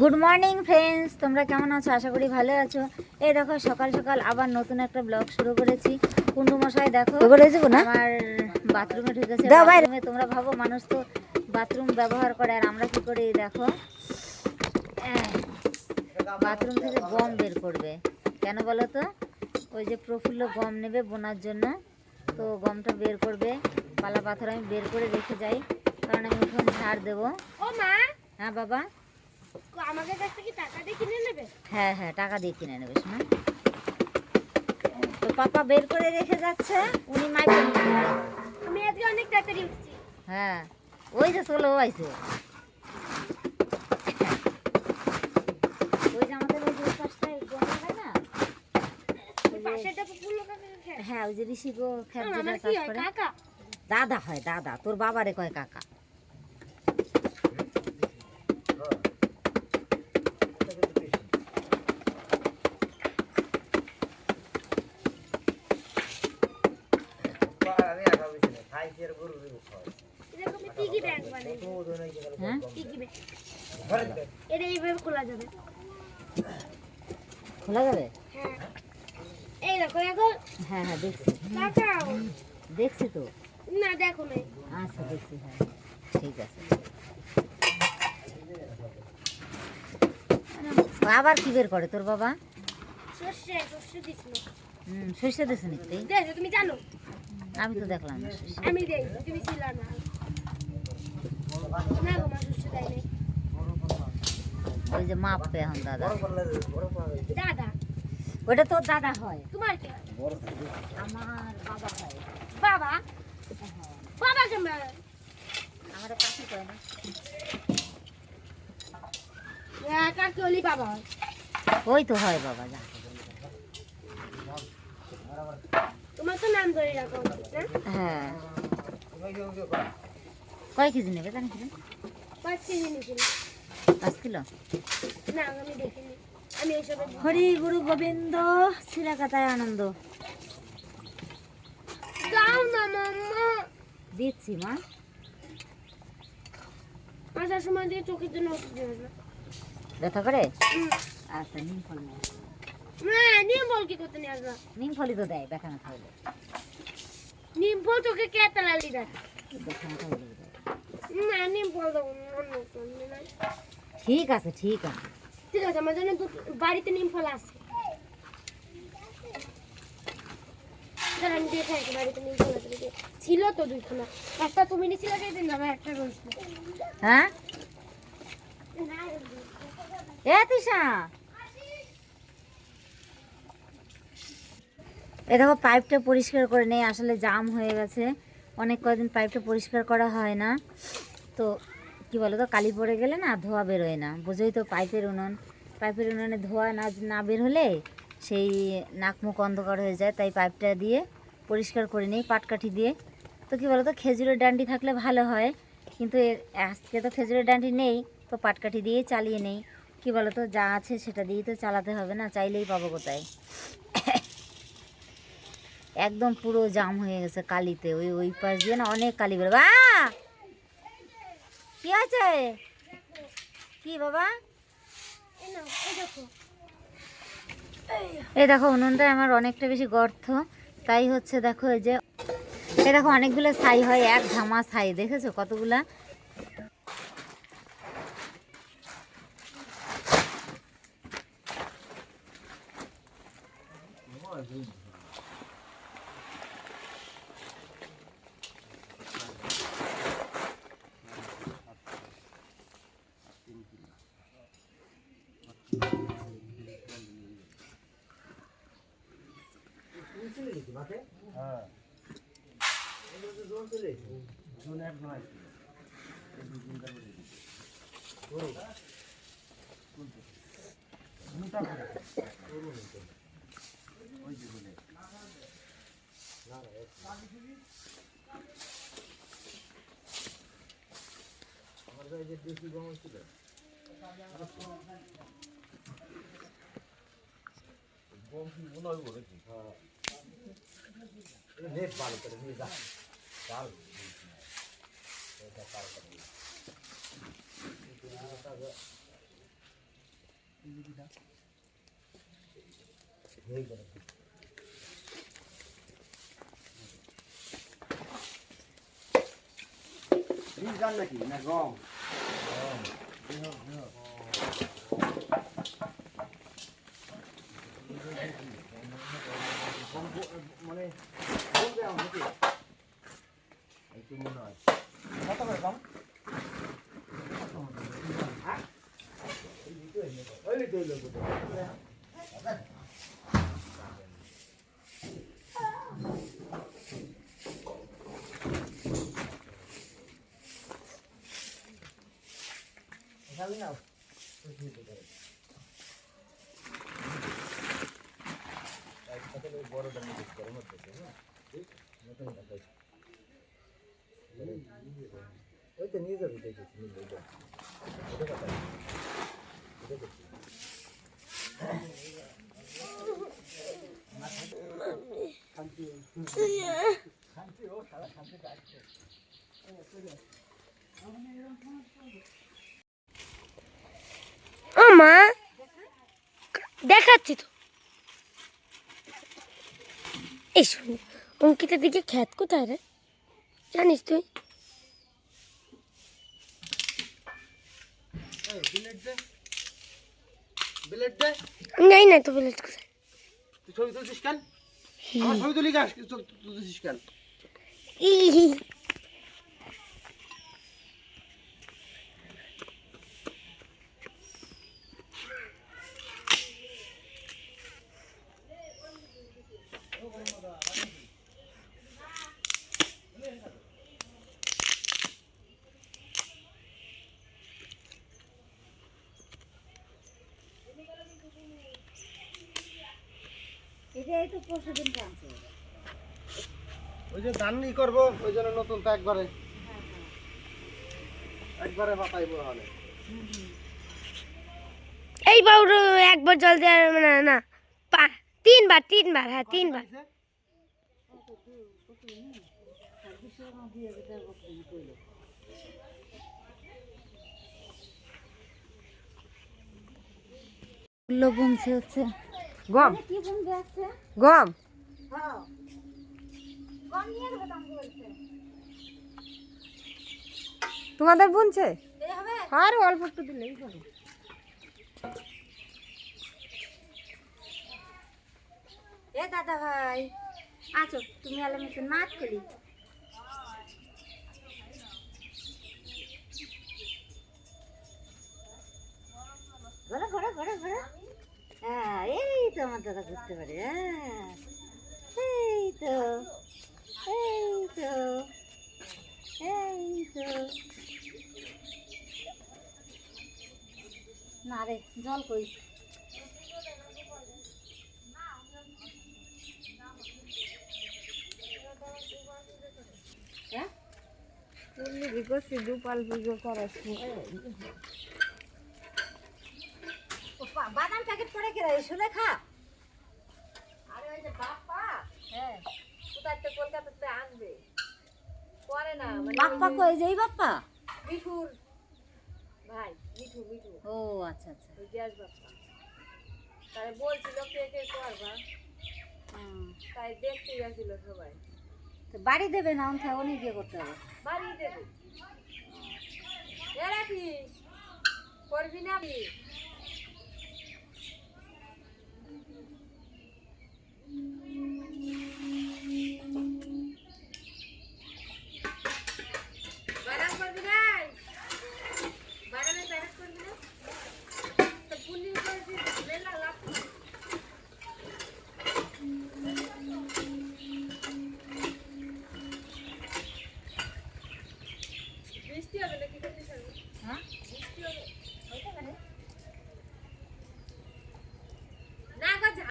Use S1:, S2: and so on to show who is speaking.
S1: Good morning friends তোমরা কেমন আছো? আশা করি ভালো আছো। এই দেখো সকাল সকাল আবার নতুন একটা ব্লগ শুরু করেছি। কুন্ডু মশাই দেখো আমার বাথরুমে ঢুকেছে। বাথরুমে তোমরা ভাবো মানুষ তো বাথরুম ব্যবহার করে আর আমরা কি করি এই দেখো বাথরুম থেকে গম বের করবে। কেন বলো তো? ওই যে প্রফুল্ল গম নেবে বোনার জন্য। তো গমটা বের করবে। পালা পাথর আমি বের করে রেখে যাই কারণ আমি উঠোন ঝাড় দেবো।
S2: ও মা!
S1: হ্যাঁ বাবা?
S2: আমাদের কাছ থেকে টাকা দিয়ে কিনে নেবে?
S1: হ্যাঁ হ্যাঁ টাকা দিয়ে কিনে নেবে শোনা। তো পাপা বের করে রেখে যাচ্ছে উনি মাইকে
S2: আমি আজকে অনেক তাড়াতাড়ি উঠছি।
S1: হ্যাঁ ওই যে চলো আইছে। ওই যে আমাদের ওই যে ওই পাশটায় না?
S2: পাশেটা পুকুর
S1: হ্যাঁ ওই যে ঋষি গো খ্যাত যেটা চাষ করে। দাদা হয় দাদা তোর বাবারে কয় কাকা?
S2: পিগি ব্যাংক বানাই
S1: হ্যাঁ?
S2: পিগি ব্যাংক এটা এইভাবে খোলা যাবে।
S1: খোলা যাবে?
S2: হ্যাঁ। এই দেখো এখন
S1: হ্যাঁ হ্যাঁ দেখছি। দেখছি তো?
S2: না দেখো
S1: আচ্ছা দেখছি হ্যাঁ। ঠিক আছে। আবার কি বের করে তোর বাবা?
S2: সর্ষে সর্ষে দিছিল
S1: হুম সর্ষে দিছে নাকি
S2: তুমি জানো?
S1: আমি তো দেখলাম
S2: আমি দেই তুমি ছিল না না গো মা সর্ষে দেয় নাই
S1: ওই যে মাপবে এখন দাদা।
S2: দাদা।
S1: ওটা তোর দাদা হয়।
S2: তোমার কে?
S1: আমার বাবা হয়।
S2: বাবা? বাবা কেমন
S1: আমার কাকি কয় না?
S2: হ্যাঁ হয়।
S1: ওই তো হয় বাবা যা।
S2: তোমার তো নাম ধরে রাখো।
S1: হ্যাঁ? কয় কেজি নেবে জানি কি
S2: পাঁচ কেজি
S1: পাঁচ কিলো?
S2: না আমি দেখিনি। আমি এইসবে
S1: হরি গুরু গোবিন্দ শিরাকাতায় আনন্দ।
S2: দাও না মাম্মা।
S1: দিচ্ছি মা।
S2: আসার সময় দিয়ে চোখের জন্য ওষুধ দিয়ে আসবে।
S1: ব্যথা করে। আচ্ছা নিম ফল নেই
S2: না নিম ফল কি করতে নিয়ে আসবে?
S1: নিম ফলই তো দেয় ব্যথা না থাকলে
S2: নিম ফল চোখে কে তালালি দেয়।
S1: ব্যথা না থাকলে দেয়
S2: না নিম ফল দেবো না, অন্য ফল নিয়ে নাই।
S1: ঠিক আছে ঠিক আছে।
S2: ঠিক আছে আমার জন্য বাড়িতে নিম ফল আছে। ছিল তো দুইখানা। একটা তুমি নিছিলে সেই দিন আমার একটা রয়েছিল
S1: হ্যাঁ? এ তিশা! এ দেখো পাইপটা পরিষ্কার করে নেই আসলে জাম হয়ে গেছে। অনেক কদিন পাইপটা পরিষ্কার করা হয় না। তো কি বলো তো কালি পড়ে গেলে না ধোয়া বেরোয় না। বোঝোই তো পাইপের উনুন। পাইপের উনুনে ধোয়া না না বের হলে সেই নাক মুখ অন্ধকার হয়ে যায়। তাই পাইপটা দিয়ে পরিষ্কার করে নিই, পাটকাঠি দিয়ে। তো কি বলো তো খেজুরের ডান্ডি থাকলে ভালো হয়। কিন্তু আজকে তো খেজুরের ডান্ডি নেই, তো পাটকাঠি দিয়েই চালিয়ে নেই। কি বলো তো যা আছে সেটা দিয়েই তো চালাতে হবে না, চাইলেই পাবো কোথায়। একদম পুরো জাম হয়ে গেছে কালিতে। ওই ওই পাশ দিয়ে না অনেক কালি বেরোবে! কি আছে কি বাবা?
S2: এই দেখো।
S1: এই উনুনটা আমার অনেকটা বেশি গর্ত। তাই হচ্ছে দেখো এই যে এই দেখো অনেকগুলো ছাই হয় এক ধামা ছাই দেখেছ কতগুলা?
S3: রে জুনের নয় ওই যে বলে না আমার কাছে যে দেশি গম ছিল গম কি মনে হয় বলেছি হ্যাঁ রেট ভালো করে নিয়ে যা। डाल ऐसा डाल करेंगे बीज डाल ना कि ना गम মনে হয় কত করে লোক যাবি না বড় দামি করে মধ্যে নতুন দেখাইছি নিয়ে দেখেছি নিয়ে
S2: ও মা দেখাচ্ছি তো। এই শুন অঙ্কিতার দিকে খ্যাত কোথায় রে? জানিস তুই?
S3: বিলেট দে। বিলেট দে।
S2: আমি জানি না তো প্লেট কোথায়।
S3: তুই ছবি তুলছিস কেন? আমার ছবি তুলি গাছ তুলছিস কেন?
S2: ই
S1: তো পরশু দিন টানছে
S3: ওই যে ধান ই করব ওই জন্য নতুন তো একবারে। একবারে বাতাইবো হলে
S2: এই বাবুর একবার জল দেওয়ার মানে না পা- তিনবার তিনবার হ্যাঁ তিনবার।
S1: বুনছে হচ্ছে
S4: গম। গম।
S1: হ্যাঁ।
S4: তোমাদের বুনছে? আর অল্প একটু দিলেই হবে।
S1: এ দাদা ভাই আছো তুমি আলো মতো নাচ করি ঘোরো ঘোরো ঘোরো ঘোরো হ্যাঁ এই তো আমার দাদা ঘুরতে পারে হ্যাঁ। এই তো এই তো এই তো। না রে জল কই? হ্যাঁ?
S4: তুললি দুপাল বিঘো করাচ্ছি
S1: বাদাম প্যাকেট পড়ে কে রে
S4: যে বাপ্পা?
S1: হ্যাঁ।
S4: কোথায় তো কলকাতাতে আনবে? করে না মানে
S1: বাপ্পা কই
S4: মিঠুর ভাই মিঠু মিঠু
S1: ও আচ্ছা আচ্ছা।
S4: ওই গ্যাস বাপ্পা। তাই বলছিল কে কে করবা। তাই দেখতে গেছিল সবাই।
S1: তো বাড়ি দেবে না অন খাওয়া গিয়ে করতে হবে?
S4: বাড়ি দেবে। এরা কি করবি না